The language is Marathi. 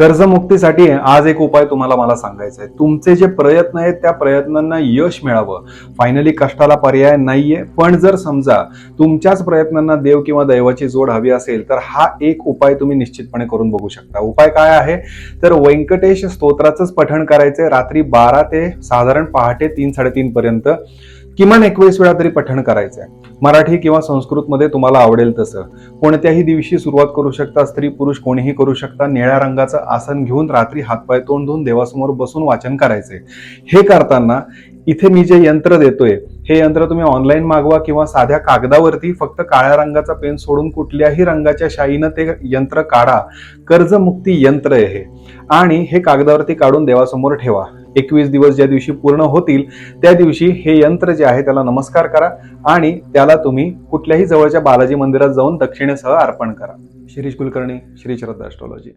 कर्जमुक्तीसाठी आज एक उपाय तुम्हाला मला सांगायचा आहे. तुमचे जे प्रयत्न आहेत त्या प्रयत्नांना यश मिळावं. फायनली कष्टाला पर्याय नाहीये. पण जर समजा तुमच्याच प्रयत्नांना देव किंवा दैवाची जोड हवी असेल तर हा एक उपाय तुम्ही निश्चितपणे करून बघू शकता. उपाय काय आहे? तर व्यंकटेश स्तोत्राचंच पठण करायचंय. रात्री बारा ते साधारण पहाटे तीन साडेतीन पर्यंत. किमान एकवीस वेळा तरी पठण करायचंय. मराठी किंवा संस्कृतमध्ये तुम्हाला आवडेल तसं. कोणत्याही दिवशी सुरुवात करू शकता स्त्री पुरुष कोणीही करू शकता निळ्या रंगाचं आसन घेऊन रात्री हातपाय तोंड धुवून देवासमोर बसून वाचन करायचंय. हे करताना इथे मी जे यंत्र देतोय हे यंत्र तुम्ही ऑनलाईन मागवा किंवा साध्या कागदावरती फक्त काळ्या रंगाचा पेन सोडून कुठल्याही रंगाच्या शाईनं ते यंत्र काढा. कर्जमुक्ती यंत्र आहे. आणि हे कागदावरती काढून देवासमोर ठेवा. एकवीस दिवस ज्या दिवशी पूर्ण होतील त्या दिवशी हे यंत्र जे आहे त्याला नमस्कार करा आणि त्याला तुम्ही कुठल्याही जवळच्या बालाजी मंदिरात जाऊन दक्षिणेसह अर्पण करा. शिरीष कुलकर्णी श्री श्रद्धा ॲस्ट्रॉलॉजी